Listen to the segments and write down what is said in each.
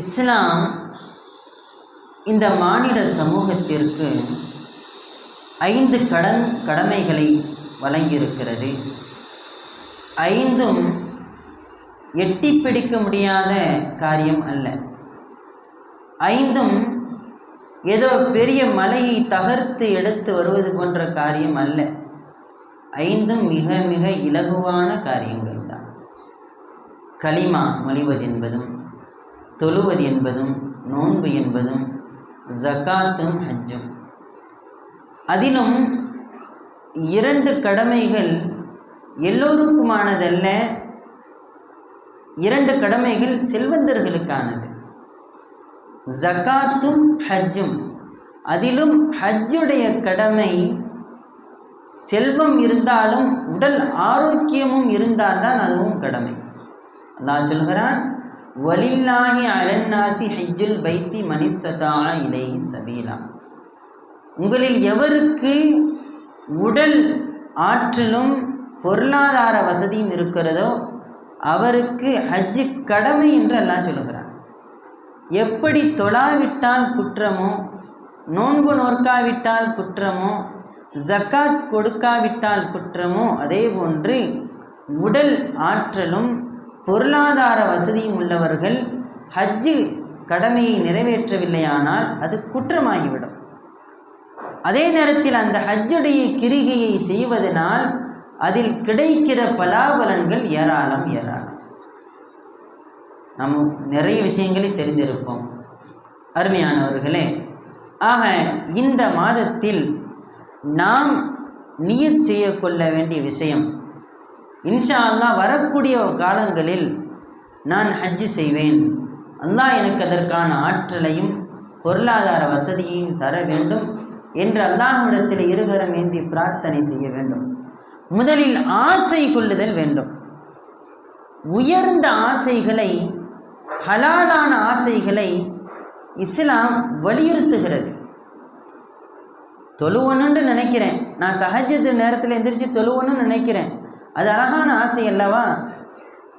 இஸ்லாம் இந்த மானிட சமூகத்திற்கு ஐந்து கடன் கடமைகளை வழங்கியிருக்கிறது. ஐந்தும் எட்டி பிடிக்க முடியாத காரியம் அல்ல. ஐந்தும் ஏதோ பெரிய மலையை தகர்த்து எடுத்து வருவது போன்ற காரியம் அல்ல. ஐந்தும் மிக மிக இலகுவான காரியங்கள் தான் களிமா மொழிவது என்பதும் தொழுவது என்பதும் நோன்பு என்பதும் ஜகாத்தும் ஹஜ்ஜும். அதிலும் இரண்டு கடமைகள் எல்லோருக்குமானதல்ல இரண்டு கடமைகள் செல்வந்தர்களுக்கானது. ஜகாத்தும் ஹஜ்ஜும். அதிலும் ஹஜ்ஜுடைய கடமை செல்வம் இருந்தாலும் உடல் ஆரோக்கியமும் இருந்தால்தான் அதுவும் கடமை. அல்லாஹ் சொல்கிறான் வலில்லாஹி அலன்னாசி ஹஜ்ஜுல் பைத்தி மனிஸ்ததா இலை சபீலா. உங்களில் எவருக்கு உடல் ஆற்றலும் பொருளாதார வசதியும் இருக்கிறதோ அவருக்கு ஹஜ்ஜு கடமை என்று எல்லாம் சொல்லுகிறான். எப்படி தொழாவிட்டால் குற்றமோ நோன்பு நோற்காவிட்டால் குற்றமோ ஜக்காத் கொடுக்காவிட்டால் குற்றமோ அதே போன்று உடல் ஆற்றலும் பொருளாதார வசதியும் உள்ளவர்கள் ஹஜ்ஜு கடமையை நிறைவேற்றவில்லையானால் அது குற்றமாகிவிடும். அதே நேரத்தில் அந்த ஹஜ்ஜுடைய கிரிகையை செய்வதனால் அதில் கிடைக்கிற பலாபலன்கள் ஏராளம் ஏராளம். நம் நிறைய விஷயங்களை தெரிந்திருப்போம். அருமையானவர்களே ஆக இந்த மாதத்தில் நாம் நியத் செய்ய கொள்ள வேண்டிய விஷயம் இன்ஷா அல்லா வரக்கூடிய காலங்களில் நான் ஹஜ்ஜு செய்வேன். அல்லாஹ் எனக்கு அதற்கான ஆற்றலையும் பொருளாதார வசதியையும் தர வேண்டும் என்று அல்லாஹ்விடத்தில் இருகரம் ஏந்தி பிரார்த்தனை செய்ய வேண்டும். முதலில் ஆசை கொள்ளுதல் வேண்டும். உயர்ந்த ஆசைகளை ஹலாலான ஆசைகளை இஸ்லாம் வலியுறுத்துகிறது. தொழுவணுன்னு நினைக்கிறேன். நான் தகஜத்து நேரத்தில் எந்திரிச்சு தொழுவணும்னு நினைக்கிறேன். அது அழகான ஆசை அல்லவா?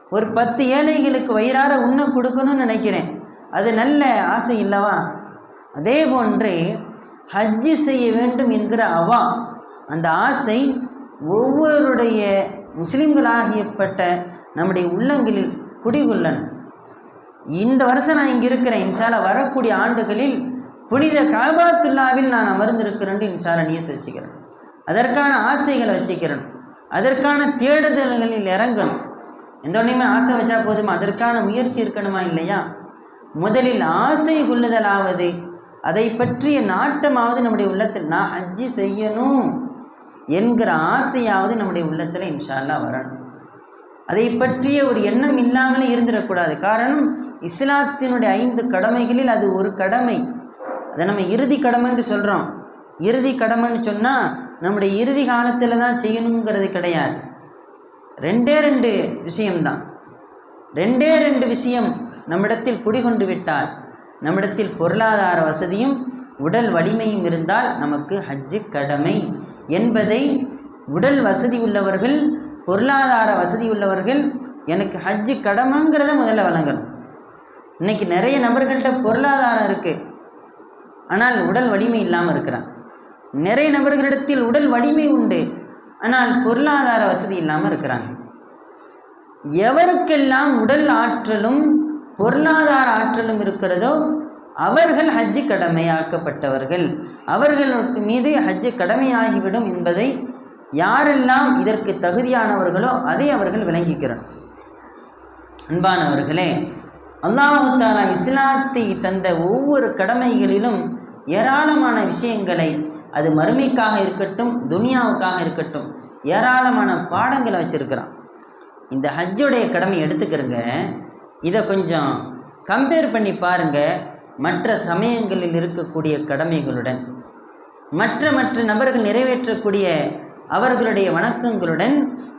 ஒரு பத்து ஏழைகளுக்கு வயிறார உண்ண கொடுக்கணும்னு நினைக்கிறேன். அது நல்ல ஆசை இல்லவா அதே போன்று ஹஜ்ஜி செய்ய வேண்டும் என்கிற அவா அந்த ஆசை ஒவ்வொருடைய முஸ்லிம்களாகியப்பட்ட நம்முடைய உள்ளங்களில் குடிகொள்ளன இந்த வருஷம் நான் இங்கே இருக்கிறேன். இன்சால வரக்கூடிய ஆண்டுகளில் புனித காபாத்துல்லாவில் நான் அமர்ந்திருக்கிறேன் இன்சால நியத்தை வச்சுக்கிறேன். அதற்கான ஆசைகளை வச்சுக்கிறேன். அதற்கான தேடுதல்களில் இறங்கணும். எந்த ஒன்றையுமே ஆசை வச்சா போதும்? அதற்கான முயற்சி இருக்கணுமா இல்லையா? முதலில் ஆசை கொள்ளுதலாவது அதை பற்றிய நாட்டமாவது நம்முடைய உள்ளத்தில் நான் ஹஜ்ஜி செய்யணும் என்கிற ஆசையாவது நம்முடைய உள்ளத்தில் இன்ஷால்லா வரணும். அதை பற்றிய ஒரு எண்ணம் இல்லாமலே இருந்துடக்கூடாது. காரணம் இஸ்லாத்தினுடைய ஐந்து கடமைகளில் அது ஒரு கடமை. அதை நம்ம இறுதி கடமைன்னு சொல்கிறோம் இறுதி கடமைன்னு சொன்னால் நம்முடைய இறுதி காலத்தில் தான் செய்யணுங்கிறது கிடையாது. ரெண்டே ரெண்டு விஷயம்தான். ரெண்டே ரெண்டு விஷயம் நம்மிடத்தில் குடிகொண்டு விட்டால் நம்மிடத்தில் பொருளாதார வசதியும் உடல் வலிமையும் இருந்தால் நமக்கு ஹஜ்ஜு கடமை என்பதை உடல் வசதி உள்ளவர்கள் பொருளாதார வசதி உள்ளவர்கள் எனக்கு ஹஜ்ஜு கடமைங்கிறத முதல்ல வழங்கணும். இன்றைக்கி நிறைய நபர்கள்ட்ட பொருளாதாரம் இருக்குது ஆனால் உடல் வலிமை இல்லாமல் இருக்கிறான் நிறைய நபர்களிடத்தில் உடல் வலிமை உண்டு. ஆனால் பொருளாதார வசதி இல்லாமல் இருக்கிறாங்க. எவருக்கெல்லாம் உடல் ஆற்றலும் பொருளாதார ஆற்றலும் இருக்கிறதோ அவர்கள் ஹஜ்ஜு கடமையாக்கப்பட்டவர்கள். அவர்களுக்கு மீது ஹஜ்ஜு கடமையாகிவிடும் என்பதை யாரெல்லாம் இதற்கு தகுதியானவர்களோ அதை அவர்கள் விளங்கிக்கிறார் அன்பானவர்களே அல்லாஹாலா இஸ்லாத்தை தந்த ஒவ்வொரு கடமைகளிலும் ஏராளமான விஷயங்களை அது மறுமைக்காக இருக்கட்டும் துனியாவுக்காக இருக்கட்டும் ஏராளமான பாடங்களை வச்சுருக்கிறான். இந்த ஹஜ்ஜுடைய கடமை எடுத்துக்கிறங்க. இதை கொஞ்சம் கம்பேர் பண்ணி பாருங்கள் மற்ற சமயங்களில் இருக்கக்கூடிய கடமைகளுடன் மற்ற மற்ற நபர்கள் நிறைவேற்றக்கூடிய அவர்களுடைய வணக்கங்களுடன்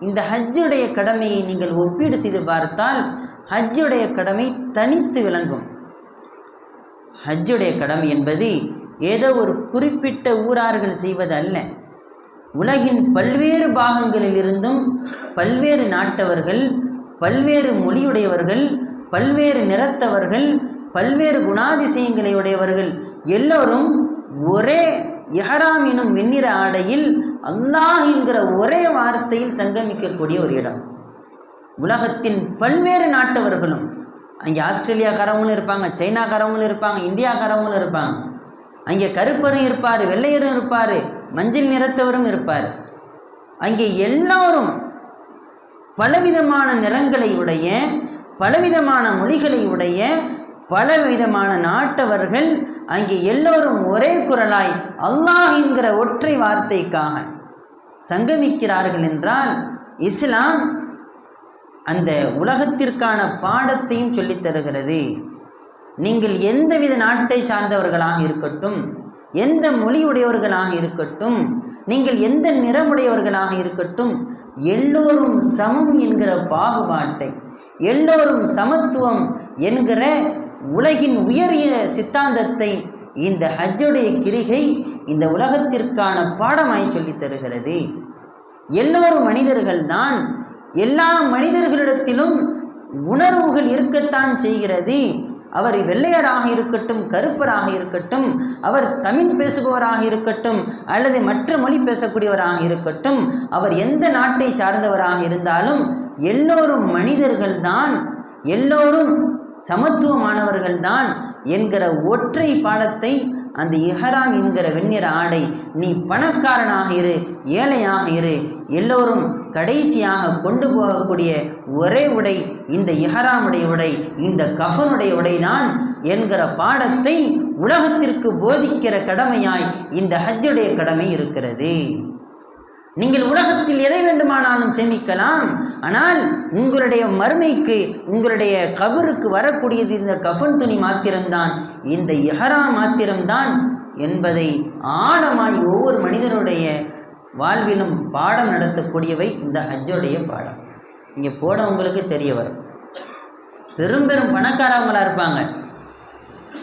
இந்த ஹஜ்ஜுடைய கடமையை நீங்கள் ஒப்பீடு செய்து பார்த்தால் ஹஜ்ஜுடைய கடமை தனித்து விளங்கும். ஹஜ்ஜுடைய கடமை என்பது ஏதோ ஒரு குறிப்பிட்ட ஊரார்கள் செய்வது அல்ல உலகின் பல்வேறு பாகங்களில் இருந்தும் பல்வேறு நாட்டவர்கள் பல்வேறு மொழியுடையவர்கள் பல்வேறு நிறத்தவர்கள் பல்வேறு குணாதிசயங்களை உடையவர்கள் எல்லோரும் ஒரே எஹராம் எனும் வெண்ணிற ஆடையில் அல்லாஹ் என்கிற ஒரே வார்த்தையில் சங்கமிக்கக்கூடிய ஒரு இடம். உலகத்தின் பல்வேறு நாட்டவர்களும் அங்கே ஆஸ்திரேலியாக்காரவங்களும் இருப்பாங்க சைனாக்காரவங்களும் இருப்பாங்க இந்தியாக்காரவங்களும் இருப்பாங்க. அங்கே கருப்பரும் இருப்பார் வெள்ளையரும் இருப்பார் மஞ்சள் நிறத்தவரும் இருப்பார். அங்கே எல்லோரும் பலவிதமான நிறங்களை உடைய பலவிதமான மொழிகளை உடைய பலவிதமான நாட்டவர்கள் அங்கே எல்லோரும் ஒரே குரலாய் அல்லாஹ் என்கிற ஒற்றை வார்த்தைக்காக சங்கமிக்கிறார்கள் என்றால் இஸ்லாம் அந்த உலகத்திற்கான பாடத்தையும் சொல்லித் தருகிறது. நீங்கள் எந்தவித நாட்டை சார்ந்தவர்களாக இருக்கட்டும் எந்த மொழியுடையவர்களாக இருக்கட்டும் நீங்கள் எந்த நிறமுடையவர்களாக இருக்கட்டும் எல்லோரும் சமம் என்கிற பாகுபாட்டை எல்லோரும் சமத்துவம் என்கிற உலகின் உயரிய சித்தாந்தத்தை இந்த ஹஜ்ஜுடைய கிரிகை இந்த உலகத்திற்கான பாடமாய் சொல்லித் தருகிறது. எல்லோரும் மனிதர்கள்தான் எல்லா மனிதர்களிடத்திலும் உணர்வுகள் இருக்கத்தான் செய்கிறது. அவர் வெள்ளையராக இருக்கட்டும் கருப்பராக இருக்கட்டும் அவர் தமிழ் பேசுபவராக இருக்கட்டும் அல்லது மற்ற மொழி பேசக்கூடியவராக இருக்கட்டும் அவர் எந்த நாட்டை சார்ந்தவராக இருந்தாலும் எல்லோரும் மனிதர்கள்தான் எல்லோரும் சமத்துவமானவர்கள்தான் என்கிற ஒற்றை பாடத்தை அந்த இஹராம் என்கிற வெண்ணிற ஆடை நீ பணக்காரனாக இரு ஏழையாக இரு. எல்லோரும் கடைசியாக கொண்டு போகக்கூடிய ஒரே உடை இந்த இஹராமுடைய உடை இந்த கஃனுடைய உடைதான் என்கிற பாடத்தை உலகத்திற்கு போதிக்கிற கடமையாய் இந்த ஹஜ்ஜுடைய கடமை இருக்கிறது. நீங்கள் உலகத்தில் எதை வேண்டுமானாலும் சேமிக்கலாம். ஆனால் உங்களுடைய மறுமைக்கு உங்களுடைய கபருக்கு வரக்கூடியது இந்த கஃன் துணி மாத்திரம்தான். இந்த இஹரா மாத்திரம்தான் என்பதை ஆழமாய் ஒவ்வொரு மனிதனுடைய வாழ்விலும் பாடம் நடத்தக்கூடியவை இந்த ஹஜ்ஜுடைய பாடம். இங்கே போனவங்களுக்கு தெரிய வரும். பெரும் பெரும் பணக்காரவங்களாக இருப்பாங்க.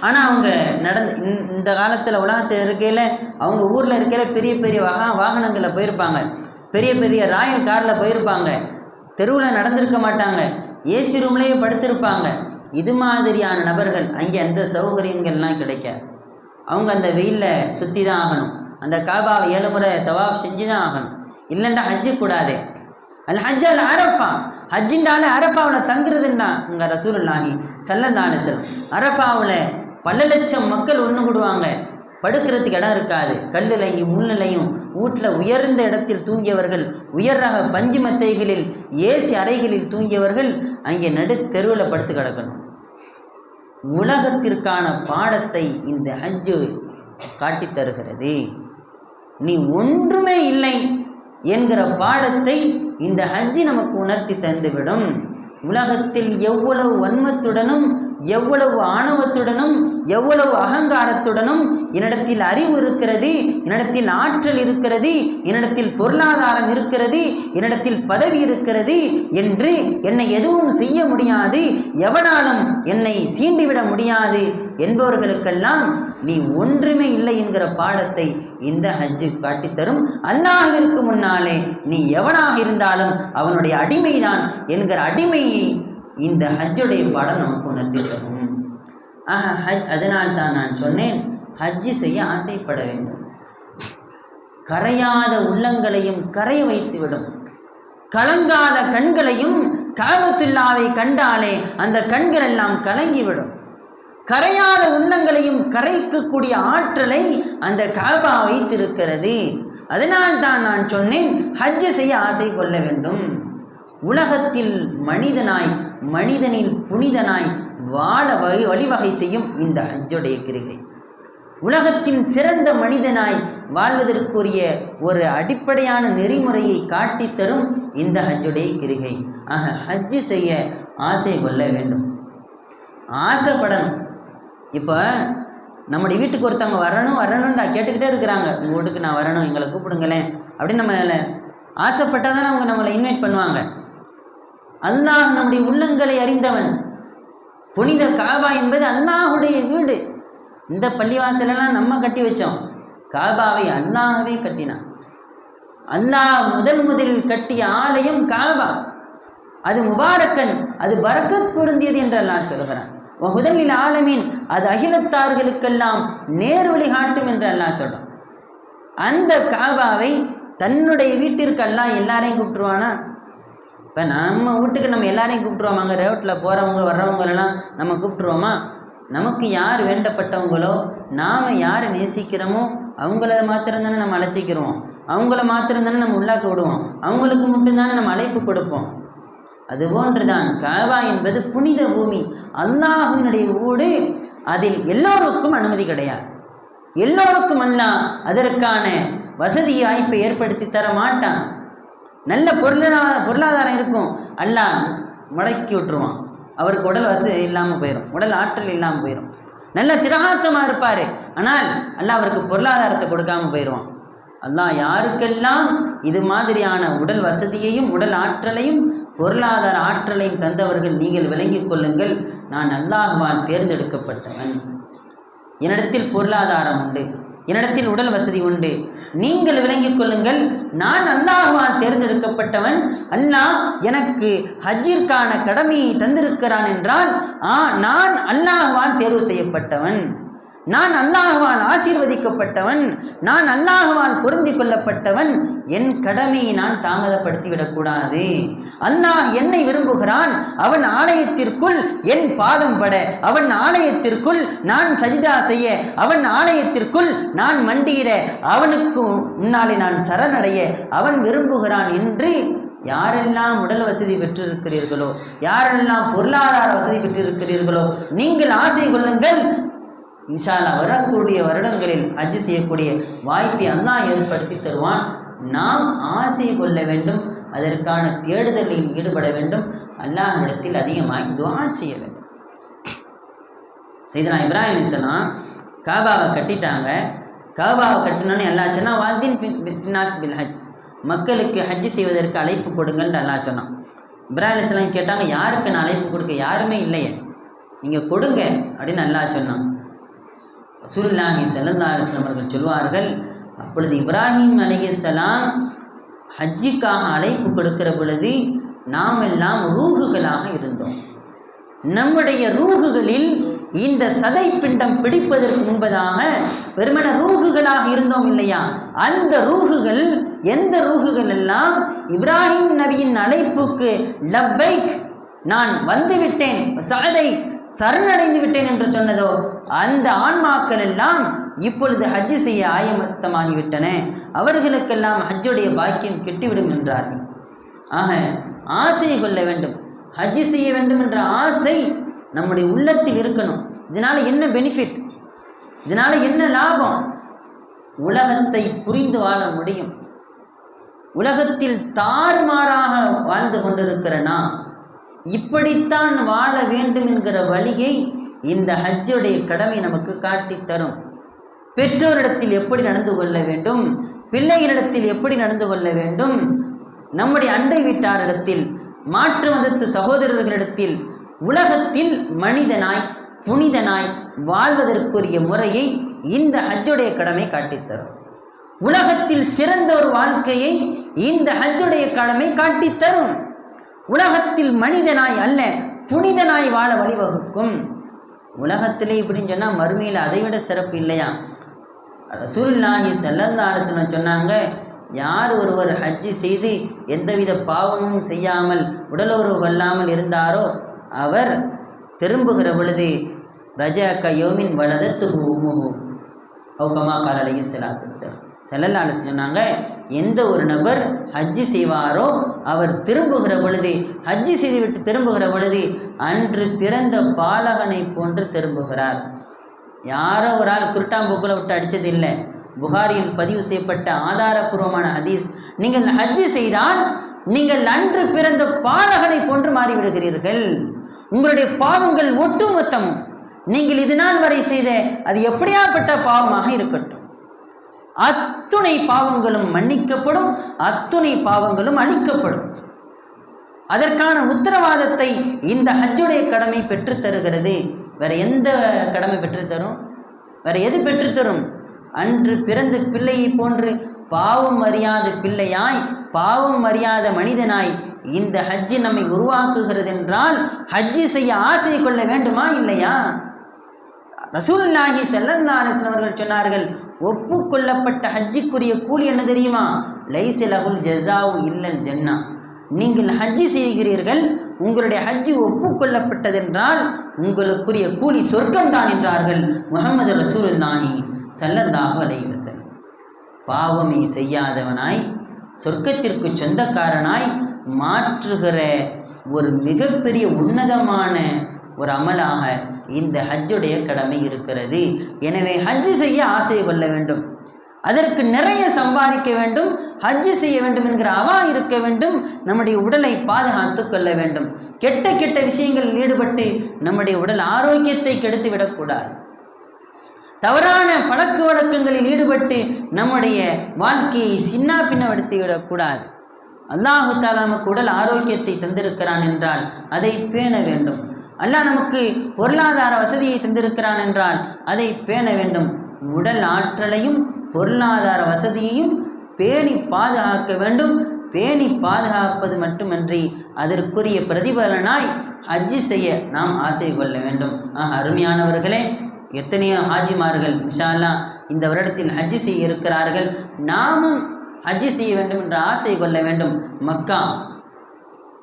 ஆனால் அவங்க நடந்து இந்த- இந்த காலத்தில் உலகத்தில் இருக்கையில் அவங்க ஊரில் இருக்கையில் பெரிய பெரிய வாகன வாகனங்களில் போயிருப்பாங்க. பெரிய பெரிய ராயல் காரில் போயிருப்பாங்க. தெருவில் நடந்திருக்க மாட்டாங்க. ஏசி ரூம்லேயே படுத்திருப்பாங்க. இது மாதிரியான நபர்கள் அங்கே அந்த சௌகரியங்கள்லாம் கிடைக்க. அவங்க அந்த வெயிலில் சுற்றி தான் ஆகணும். அந்த காபாவை ஏழு முறை தவாப் செஞ்சு தான் ஆகணும். இல்லைண்டா ஹஜ்ஜு கூடாது. அல் ஹஜ் அல் அரஃபா. ஹஜ்ஜின்றால அரஃபாவில் தங்குறதுன்னா உங்கள் ரசூலுல்லாஹி சல்லல்லாஹு அலைஹி அரஃபாவில் பல லட்சம் மக்கள் ஒன்று கூடுவாங்க. படுக்கிறதுக்கு இடம் இருக்காது. கல்லுலையும் முள்ளிலையும் வீட்டில் உயர்ந்த இடத்தில் தூங்கியவர்கள் உயர் ரக பஞ்சு மெத்தைகளில் ஏசி அறைகளில் தூங்கியவர்கள் அங்கே நடு தெருவில் படுத்து கிடக்கணும். உலகத்திற்கான பாடத்தை இந்த ஹஜ்ஜு காட்டித் தருகிறது. நீ ஒன்றுமே இல்லை என்கிற பாடத்தை இந்த ஹஜ்ஜி நமக்கு உணர்த்தி தந்துவிடும். உலகத்தில் எவ்வளவு வன்மத்துடனும் எவ்வளவு ஆணவத்துடனும் எவ்வளவு அகங்காரத்துடனும் என்னிடத்தில் அறிவு இருக்கிறது என்னிடத்தில் ஆற்றல் இருக்கிறது என்னிடத்தில் பொருளாதாரம் இருக்கிறது என்னிடத்தில் பதவி இருக்கிறது என்று என்னை எதுவும் செய்ய முடியாது எவனாலும் என்னை சீண்டிவிட முடியாது என்பவர்களுக்கெல்லாம் நீ ஒன்றுமே இல்லை என்கிற பாடத்தை இந்த ஹஜ்ஜு காட்டித்தரும் அல்லாஹிற்கு முன்னாலே நீ எவனாக இருந்தாலும் அவனுடைய அடிமைதான் என்கிற அடிமையை இந்த ஹஜ்ஜுடைய படம் நமக்கு உணர்த்தி தரும். ஆஹா ஹஜ் அதனால் தான் நான் சொன்னேன் ஹஜ்ஜு செய்ய ஆசைப்பட வேண்டும். கரையாத உள்ளங்களையும் கரைய வைத்துவிடும். கலங்காத கண்களையும் காபத்துல்லாவை கண்டாலே அந்த கண்கள் எல்லாம் கலங்கிவிடும். கரையாத உள்ளங்களையும் கரைக்கக்கூடிய ஆற்றலை அந்த காபா வைத்திருக்கிறது. அதனால் தான் நான் சொன்னேன் ஹஜ்ஜு செய்ய ஆசை கொள்ள வேண்டும். உலகத்தில் மனிதனாய் மனிதனில் புனிதனாய் வாழ வகை வழிவகை செய்யும் இந்த ஹஜ்ஜுடைய கிரிகை. உலகத்தின் சிறந்த மனிதனாய் வாழ்வதற்குரிய ஒரு அடிப்படையான நெறிமுறையை காட்டித் தரும் இந்த ஹஜ்ஜுடைய கிரிகை. ஆக ஹஜ்ஜு செய்ய ஆசை கொள்ள வேண்டும். ஆசைப்படணும். இப்போ நம்முடைய வீட்டுக்கு ஒருத்தவங்க வரணும் வரணும்டா கேட்டுக்கிட்டே இருக்கிறாங்க. உங்கள் வீட்டுக்கு நான் வரணும் எங்களை கூப்பிடுங்களேன் அப்படின்னு நம்ம ஆசைப்பட்டால் தானே அவங்க நம்மளை இன்வைட் பண்ணுவாங்க. அல்லாஹ் நம்முடைய உள்ளங்களை அறிந்தவன். புனித காபா என்பது அல்லாஹுடைய வீடு. இந்த பள்ளிவாசலெல்லாம் நம்ம கட்டி வச்சோம். காபாவை அல்லாஹவே கட்டினான். அல்லாஹ் முதல் முதலில் கட்டிய ஆலயம் காபா. அது முபாரக்கன் அது பரக்கத் பொருந்தியது என்று அல்லாஹ் சொல்கிறான். முதலில் ஆலமீன் அது அகிலத்தார்களுக்கெல்லாம் நேர் வழி காட்டும் என்று அல்லாஹ் சொல்கிறான் அந்த காபாவை தன்னுடைய வீட்டிற்கெல்லாம் எல்லாரையும் கூப்பிட்டுருவானா? இப்போ நம்ம வீட்டுக்கு நம்ம எல்லாரையும் கூப்பிட்டுருவோமாங்க ரோட்டில் போகிறவங்க வர்றவங்களெல்லாம் நம்ம கூப்பிட்டுருவோமா? நமக்கு யார் வேண்டப்பட்டவங்களோ நாம் யாரை நேசிக்கிறோமோ அவங்கள மாத்திரம்தானே நம்ம அழைச்சிக்கிறோம். அவங்கள மாத்திரம்தானே நம்ம உள்ளாக்க விடுவோம். அவங்களுக்கு மட்டும்தானே நம்ம அழைப்பு கொடுப்போம். அதுபோன்றுதான் காபா என்பது புனித பூமி. அல்லாஹுவினுடைய ஊடு அதில் எல்லோருக்கும் அனுமதி கிடையாது. எல்லோருக்கும் அல்லாஹ் அதற்கான வசதி வாய்ப்பை ஏற்படுத்தி தர மாட்டான். நல்ல பொருளாதார பொருளாதாரம் இருக்கும். அல்லாஹ் முடக்கி விட்டுருவான். அவருக்கு உடல் வசதி இல்லாமல் போயிடும் உடல் ஆற்றல் இல்லாமல் போயிடும் நல்ல திரகாத்தமாக இருப்பார். ஆனால் அல்லாஹ் அவருக்கு பொருளாதாரத்தை கொடுக்காம போயிடுவான். அல்லாஹ் யாருக்கெல்லாம் இது மாதிரியான உடல் வசதியையும் உடல் ஆற்றலையும் பொருளாதார ஆற்றலையும் தந்தவர்கள் நீங்கள் விளங்கிக் கொள்ளுங்கள். நான் அல்லாஹ்வால் தேர்ந்தெடுக்கப்பட்டவன். என்னிடத்தில் பொருளாதாரம் உண்டு. என்னிடத்தில் உடல் வசதி உண்டு. நீங்கள் விளங்கிக் கொள்ளுங்கள். நான் அல்லாஹ்வால் தேர்ந்தெடுக்கப்பட்டவன். அல்லாஹ் எனக்கு ஹஜ்ஜிற்கான கடமையை தந்திருக்கிறான் என்றால் ஆ நான் அல்லாஹ்வால் தேர்வு செய்யப்பட்டவன். நான் அல்லாஹ்வால் ஆசீர்வதிக்கப்பட்டவன் நான் அல்லாஹ்வால் பொருந்தி கொள்ளப்பட்டவன் என் கடமையை நான் தாமதப்படுத்திவிடக்கூடாது. அல்லாஹ் என்னை விரும்புகிறான் அவன் ஆலயத்திற்குள் என் பாதம் பட அவன் ஆலயத்திற்குள் நான் சஜிதா செய்ய அவன் ஆலயத்திற்குள் நான் மண்டியிட அவனுக்கு முன்னாலே நான் சரணடைய அவன் விரும்புகிறான் என்று யாரெல்லாம் உடல் வசதி பெற்றிருக்கிறீர்களோ யாரெல்லாம் பொருளாதார வசதி பெற்றிருக்கிறீர்களோ நீங்கள் ஆசை கொள்ளுங்கள் இன்ஷால்லா வரக்கூடிய வருடங்களில் ஹஜ் செய்யக்கூடிய வாய்ப்பை அல்லாஹ் ஏற்படுத்தி தருவான். நாம் ஆசை கொள்ள வேண்டும். அதற்கான தேடுதலில் ஈடுபட வேண்டும். அல்லாஹிடத்தில் அதிகமாக துவா செய்ய வேண்டும். சைதனா இப்ராஹிம் அலிஸ்லாம் காபாவை கட்டிட்டாங்க. காபாவை கட்டினோன்னு எல்லா சொன்னால் வால்தீன் பின்னாஸ் பில் ஹஜ். மக்களுக்கு ஹஜ்ஜு செய்வதற்கு அழைப்பு கொடுங்கள்னு நல்லா சொன்னான். இப்ராஹிம் அலிஸ்லாம் கேட்டாங்க யாருக்கு நான் அழைப்பு கொடுக்க? யாருமே இல்லையே. நீங்கள் கொடுங்க அப்படின்னு நல்லா சொன்னான். ரசூல்லாஹி ஸல்லல்லாஹு அலைஹி அவர்கள் சொல்வார்கள் அப்பொழுது இப்ராஹிம் அலையசலாம் ஹஜ்ஜிக்காக அழைப்பு கொடுக்கிற பொழுது நாம் எல்லாம் ரூகுகளாக இருந்தோம். நம்முடைய ரூகுகளில் இந்த சதை பிண்டம் பிடிப்பதற்கு முன்பதாக வெறுமன ரூகுகளாக இருந்தோம் இல்லையா? அந்த ரூகுகள் எந்த ரூகுகள் எல்லாம் இப்ராஹிம் நபியின் அழைப்புக்கு லப்பைக் நான் வந்துவிட்டேன் சதை சரணடைந்து விட்டேன் என்று சொன்னதோ அந்த ஆன்மாக்கள் எல்லாம் இப்பொழுது ஹஜ்ஜு செய்ய ஆயமத்தமாகிவிட்டன அவர்களுக்கெல்லாம் ஹஜ்ஜுடைய பாக்கியம் கெட்டுவிடும் என்றார்கள். ஆக ஆசை கொள்ள வேண்டும். ஹஜ்ஜு செய்ய வேண்டும் என்ற ஆசை நம்முடைய உள்ளத்தில் இருக்கணும். இதனால் என்ன பெனிஃபிட் இதனால் என்ன லாபம்? உலகத்தை புரிந்து வாழ முடியும். உலகத்தில் தாறுமாறாக வாழ்ந்து கொண்டிருக்கிற நான் இப்படித்தான் வாழ வேண்டும் என்கிற வழியை இந்த ஹஜ்ஜுடைய கடமை நமக்கு காட்டி தரும். பெற்றோரிடத்தில் எப்படி நடந்து கொள்ள வேண்டும்? பிள்ளைகளிடத்தில் எப்படி நடந்து கொள்ள வேண்டும்? நம்முடைய அண்டை வீட்டாரிடத்தில் மாற்று மதத்து சகோதரர்களிடத்தில் உலகத்தில் மனிதனாய் புனிதனாய் வாழ்வதற்குரிய முறையை இந்த ஹஜ்ஜுடைய கடமை காட்டித்தரும் உலகத்தில் சிறந்த ஒரு வாழ்க்கையை இந்த ஹஜ்ஜுடைய கடமை காட்டித்தரும் உலகத்தில் மனிதனாய் அல்ல புனிதனாய் வாழ வழிவகுக்கும். உலகத்திலே இப்படின்னு சொன்னால் மறுமையில் அதை விட சிறப்பு இல்லையா? ரசூல்லாஹி ஸல்லல்லாஹு அலைஹி சொன்னாங்க யார் ஒருவர் ஹஜ்ஜி செய்து எந்தவித பாவமும் செய்யாமல் உடலுறவு கொள்ளாமல் இருந்தாரோ அவர் திரும்புகிற பொழுது ரஜக யோமின் வலதத்து உம்முஹு. அவுகமா காலலையும் செலாத்து சார் செல்லல்லால சொன்னாங்க எந்த ஒரு நபர் ஹஜ்ஜி செய்வாரோ அவர் திரும்புகிற பொழுது ஹஜ்ஜி செய்துவிட்டு திரும்புகிற பொழுது அன்று பிறந்த பாலகனை போன்று திரும்புகிறார். யாரோ ஒரு ஆள் குருட்டாம்பூக்கில் விட்டு அடித்தது இல்லை புகாரியில் பதிவு செய்யப்பட்ட ஆதாரபூர்வமான ஹதீஸ் நீங்கள் ஹஜ்ஜி செய்தால் நீங்கள் அன்று பிறந்த பாலகனை போன்று மாறிவிடுகிறீர்கள். உங்களுடைய பாவங்கள் ஒட்டுமொத்தமும் நீங்கள் இது நாள் வரை செய்த அது எப்படியாப்பட்ட பாவமாக இருக்கட்டும். அத்துணை பாவங்களும் மன்னிக்கப்படும் அத்துணை பாவங்களும் அழிக்கப்படும். அதற்கான உத்தரவாதத்தை இந்த ஹஜ்ஜுடைய கடமை பெற்றுத் தருகிறது. வேற எந்த கடமை பெற்றுத்தரும் வேற எது பெற்றுத்தரும் அன்று பிறந்த பிள்ளையை போன்று பாவம் அறியாத பிள்ளையாய் பாவம் அறியாத மனிதனாய் இந்த ஹஜ்ஜி நம்மை உருவாக்குகிறது என்றால் ஹஜ்ஜி செய்ய ஆசை கொள்ள வேண்டுமா இல்லையா? ரசூல்லாஹி ஸல்லல்லாஹு அவர்கள் சொன்னார்கள் ஒப்புக்கொள்ளப்பட்ட ஹஜ்ஜிக்குரிய கூலி என்ன தெரியுமா? லைசிலகுல் லஹுல் இல்லல் ஜன்னா. நீங்கள் ஹஜ்ஜி செய்கிறீர்கள் உங்களுடைய ஹஜ்ஜி ஒப்புக்கொள்ளப்பட்டதென்றால் உங்களுக்குரிய கூலி சொர்க்கம்தான் என்றார்கள் முகமது ரசூலுல்லாஹி நாயி அலைஹி வஸல்லம். பாவமே செய்யாதவனாய் சொர்க்கத்திற்கு சொந்தக்காரனாய் மாற்றுகிற ஒரு மிகப்பெரிய உன்னதமான ஒரு அமலாக இந்த ஹஜ்ஜுடைய கடமை இருக்கிறது. எனவே ஹஜ்ஜு செய்ய ஆசை கொள்ள வேண்டும். அதற்கு நிறைய சம்பாதிக்க வேண்டும். ஹஜ்ஜு செய்ய வேண்டும் என்கிற அவா இருக்க வேண்டும். நம்முடைய உடலை பாதுகாத்து கொள்ள வேண்டும். கெட்ட கெட்ட விஷயங்களில் ஈடுபட்டு நம்முடைய உடல் ஆரோக்கியத்தை கெடுத்து விடக்கூடாது தவறான பழக்க வழக்கங்களில் ஈடுபட்டு நம்முடைய வாழ்க்கையை சின்ன பின்னப்படுத்தி விடக்கூடாது அல்லாஹு தாலா நமக்கு உடல் ஆரோக்கியத்தை தந்திருக்கிறான் என்றால் அதை பேண வேண்டும். அல்லாஹ் நமக்கு பொருளாதார வசதியை தந்திருக்கிறான் என்றால் அதை பேண வேண்டும். உடல் ஆற்றலையும் பொருளாதார வசதியையும் பேணி பாதுகாக்க வேண்டும். பேணி பாதுகாப்பது மட்டுமன்றி அதற்குரிய பிரதிபலனாய் ஹஜ்ஜி செய்ய நாம் ஆசை கொள்ள வேண்டும். ஆஹ் அருமையானவர்களே எத்தனையோ ஹாஜிமார்கள் விஷாலா இந்த வருடத்தில் ஹஜ்ஜி செய்ய இருக்கிறார்கள். நாமும் ஹஜ்ஜி செய்ய வேண்டும் என்ற ஆசை கொள்ள வேண்டும். மக்கா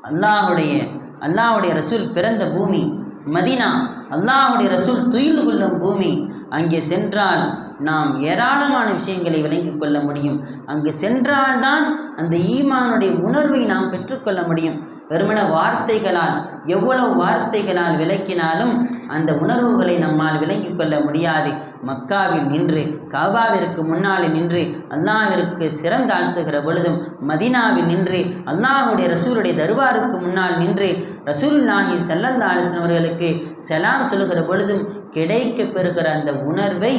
அல்லாஹுடைய அல்லாவுடைய ரசூல் பிறந்த பூமி மதினா. அல்லாஹுடைய ரசூல் துயில் கொள்ளும் பூமி. அங்கே சென்றால் நாம் ஏராளமான விஷயங்களை விளங்கிக் கொள்ள முடியும். அங்கு சென்றால்தான் அந்த ஈமானுடைய உணர்வை நாம் பெற்றுக்கொள்ள முடியும். வெறுமன வார்த்தைகளால் எவ்வளவு வார்த்தைகளால் விளக்கினாலும் அந்த உணர்வுகளை நம்மால் விளங்கிக் கொள்ள முடியாது. மக்காவில் நின்று காபாவிற்கு முன்னாலே நின்று அல்லாவிற்கு சிறந்தாழ்த்துகிற பொழுதும் மதீனாவில் நின்று அல்லாஹுடைய ரசூலுடைய தர்பாருக்கு முன்னால் நின்று ரசூல் நாகி அலைஹி வஸல்லம் அவர்களுக்கு செலாம் சொல்லுகிற பொழுதும் கிடைக்க பெறுகிற அந்த உணர்வை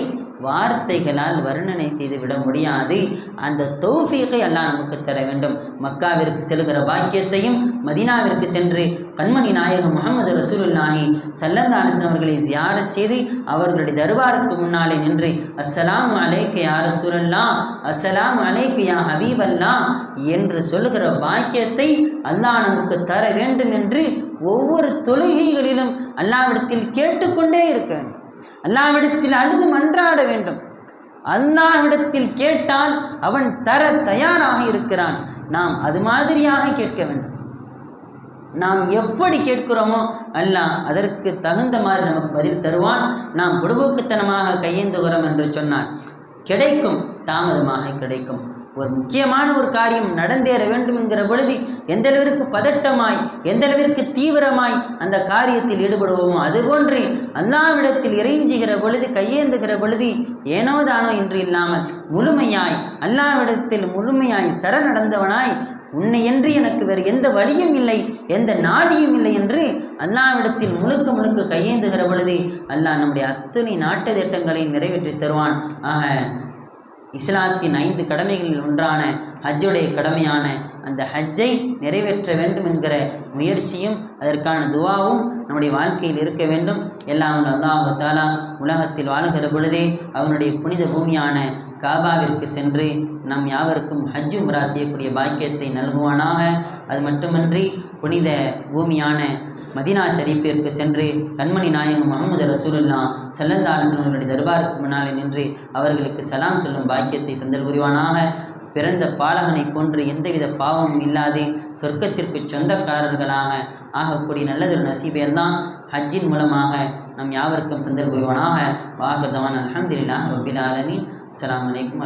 வார்த்தைகளால் வர்ணனை செய்துவிட முடியாது. அந்த தௌஃபீகை அல்லாஹ் நமக்கு தர வேண்டும். மக்காவிற்கு செல்கிற பாக்கியத்தையும் மதீனாவிற்கு சென்று கண்மணி நாயகம் முகமது ரசூலுல்லாஹி சல்லந்தானசன் அவர்களை ஜியாரச் செய்து அவர்களுடைய தர்பாருக்கு முன்னாலே நின்று அஸ்ஸலாம் அலைக்கு யா ரசூலல்லா அஸ்ஸலாம் அலைக்கு யா ஹபீபல்லா என்று சொல்லுகிற பாக்கியத்தை அல்லாஹ் நமக்கு தர வேண்டும் என்று ஒவ்வொரு தொழுகைகளிலும் அல்லாவிடத்தில் கேட்டுக்கொண்டே இருக்க அல்லாவிடத்தில் அழுது மன்றாட வேண்டும். அல்லாவிடத்தில் கேட்டால் அவன் தர தயாராக இருக்கிறான். நாம் அது மாதிரியாக கேட்க வேண்டும். நாம் எப்படி கேட்கிறோமோ அல்லாஹ் அதற்கு தகுந்த மாதிரி நமக்கு பதில் தருவான். நாம் பொடுபோக்குத்தனமாக கையேந்துகிறோம் என்று சொன்னார். கிடைக்கும் தாமதமாக கிடைக்கும். ஒரு முக்கியமான ஒரு காரியம் நடந்தேற வேண்டும் என்கிற பொழுது எந்த அளவிற்கு பதட்டமாய் எந்த அளவிற்கு தீவிரமாய் அந்த காரியத்தில் ஈடுபடுவோமோ அதுபோன்று அல்லாவிடத்தில் இறைஞ்சுகிற பொழுது கையேந்துகிற பொழுது ஏனோ தானோ என்று இல்லாமல் முழுமையாய் அல்லாவிடத்தில் முழுமையாய் சரணடைந்தவனாய் உன்னை என்று எனக்கு வேறு எந்த வழியும் இல்லை எந்த நாதியும் இல்லை என்று அல்லாவிடத்தில் முழுக்க முழுக்க கையேந்துகிற பொழுது அல்லாஹ் நம்முடைய அத்துணை நாட்டு திட்டங்களை நிறைவேற்றி தருவான். ஆக இஸ்லாத்தின் ஐந்து கடமைகளில் ஒன்றான ஹஜ்ஜுடைய கடமையான அந்த ஹஜ்ஜை நிறைவேற்ற வேண்டும் என்கிற முயற்சியும் அதற்கான துவாவும் நம்முடைய வாழ்க்கையில் இருக்க வேண்டும். எல்லாம் அல்லாஹு தாலா உலகத்தில் வாழுகிற பொழுதே அவனுடைய புனித பூமியான காபாவிற்கு சென்று நம் யாவருக்கும் ஹஜ்ஜு உம்ரா செய்யக்கூடிய பாக்கியத்தை நல்குவானாக. அது மட்டுமன்றி புனித பூமியான மதீனா ஷரீஃபிற்கு சென்று கண்மணி நாயகம் முகமது ரசூலுல்லா சல்லல்லா அவர்களுடைய தர்பாருக்கு முன்னாலே நின்று அவர்களுக்கு சலாம் சொல்லும் பாக்கியத்தை தந்தல் புரிவானாக. பிறந்த பாலகனை போன்று எந்தவித பாவமும் இல்லாது சொர்க்கத்திற்கு சொந்தக்காரர்களாக ஆகக்கூடிய நல்லதொரு நசீபையெல்லாம் ஹஜ்ஜின் மூலமாக நம் யாவருக்கும் தந்தல் புரிவானாக. வாகதவான் அலமதுல்லாஹ் ரபில் ஆலமீன். அஸ்ஸலாமு அலைக்கும்